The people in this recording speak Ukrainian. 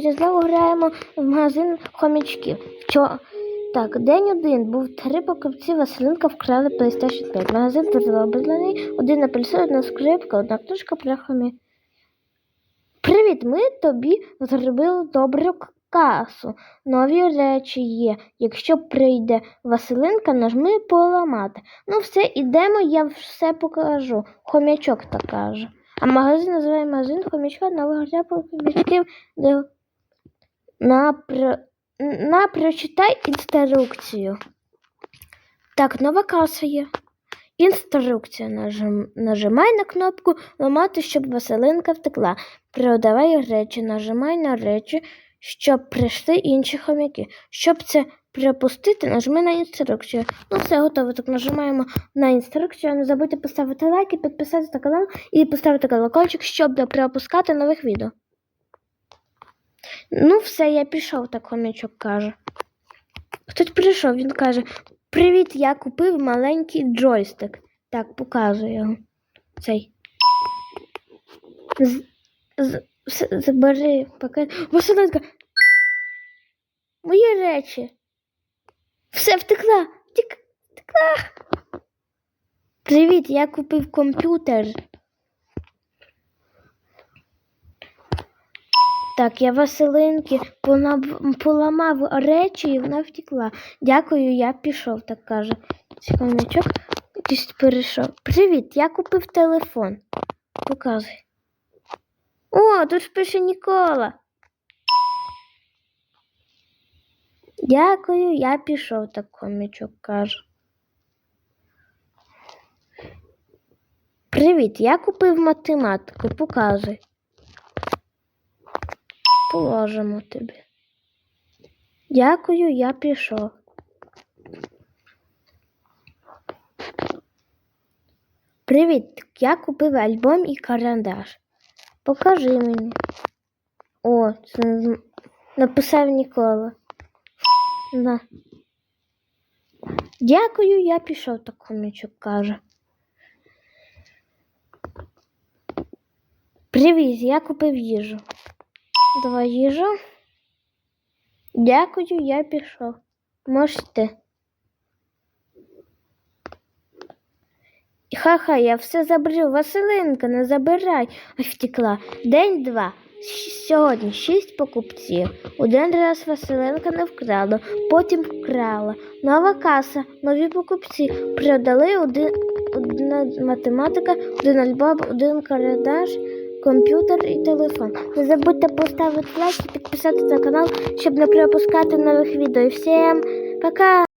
Знову граємо в магазин хомячків. Чо... Так, день один. Був три покупці, Василинка вкрали PlayStation 5. Магазин розроблений, один апельсин, одна скрипка, одна книжка про хомі. Привіт, ми тобі зробили добру касу. Нові речі є. Якщо прийде Василинка, нажми поламати. Ну все, ідемо, я все покажу. Хомячок так каже. А магазин називає магазин хомячка нового гря хомячків. Де... На, про... на прочитай інструкцію. Так, нова каса є. Інструкція. Нажим... Нажимай на кнопку ламати, щоб Василинка втекла. Продавай речі, нажимай на речі, щоб прийшли інші хомяки. Щоб це припустити, нажми на інструкцію. Ну, все готово. Так нажимаємо на інструкцію. Не забудьте поставити лайк і підписатися на канал і поставити колокольчик, щоб не пропускати нових відео. Ну, все, я пішов, так хомячок каже. Хтось прийшов, він каже: Привіт, я купив маленький джойстик. Так, показую його. Цей. З, з, з, забери пакет. Василинка. Мої речі. Все втекла. Втекла. Привіт, я купив комп'ютер. Так, я Василинки поламав речі і вона втекла. Дякую, я пішов, так каже. Секундочок, перейшов. Привіт, я купив телефон. Показуй. О, тут ж пише Нікола. Дякую, я пішов, так комічок каже. Привіт, я купив математику, показуй. Положимо тобі. Дякую, я пішов. Привіт, я купив альбом і карандаш. Покажи мені. О, це написав Нікола. На. Дякую, я пішов, так хомячок каже. Привіт, я купив їжу. Давай їжу. Дякую, я пішов. Можете. Ха-ха, я все забрив. Василинка, не забирай. Ой, втекла. День два. Сьогодні шість покупців. Один раз Василинка не вкрала, потім вкрала. Нова каса, нові покупці. Продали один, одна математика, один альбом, один карандаш, комп'ютер і телефон. Не забудьте поставити лайк і підписатися на канал, щоб не пропускати нових відео. І Всім пока!